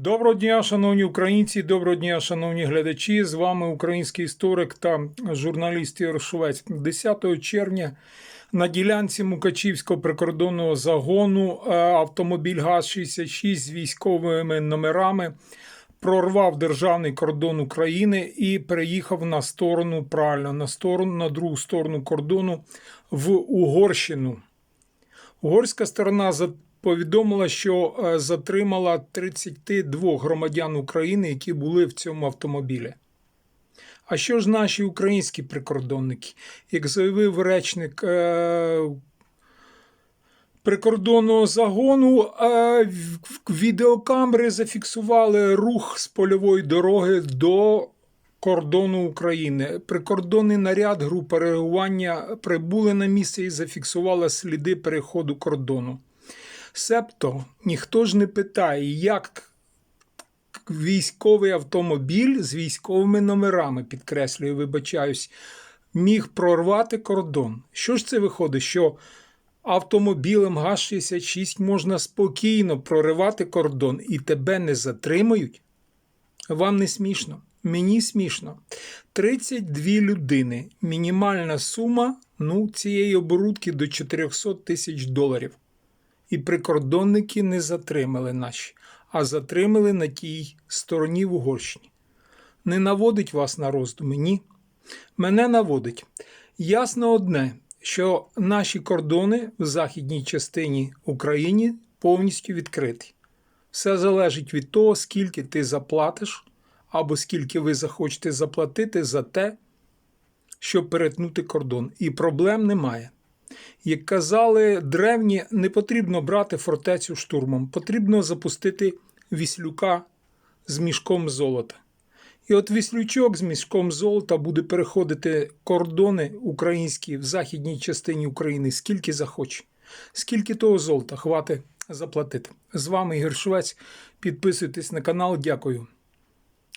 Доброго дня, шановні українці, доброго дня, шановні глядачі. З вами український історик та журналіст Ігор Швець. 10 червня на ділянці Мукачівського прикордонного загону е, автомобіль ГАЗ-66 з військовими номерами прорвав державний кордон України і переїхав на сторону правильно, на сторону на другу сторону кордону в Угорщину. Угорська сторона повідомила, що е, затримала 32 громадян України, які були в цьому автомобілі. А що ж наші українські прикордонники? Як заявив речник е, прикордонного загону, е, відеокамери зафіксували рух з польової дороги до кордону України. Прикордонний наряд група реагування прибули на місце і зафіксували сліди переходу кордону. Себто ніхто ж не питає, як військовий автомобіль з військовими номерами, підкреслюю, вибачаюсь, міг прорвати кордон. Що ж це виходить? Що автомобілем ГАЗ-66 можна спокійно проривати кордон і тебе не затримують? Вам не смішно? Мені смішно. 32 людини. Мінімальна сума ну, цієї оборудки до 400 тисяч доларів. І прикордонники не затримали наші, а затримали на тій стороні в Угорщині. Не наводить вас на роздуми? Ні. Мене наводить. Ясно одне, що наші кордони в західній частині України повністю відкриті. Все залежить від того, скільки ти заплатиш, або скільки ви захочете заплатити за те, щоб перетнути кордон. І проблем немає. Як казали древні, не потрібно брати фортецю штурмом, потрібно запустити віслюка з мішком золота. І от віслючок з мішком золота буде переходити кордони українські в західній частині України скільки захоче. Скільки того золота хватить заплатити. З вами Ігор Швець. Підписуйтесь на канал. Дякую.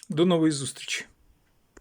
До нової зустрічі.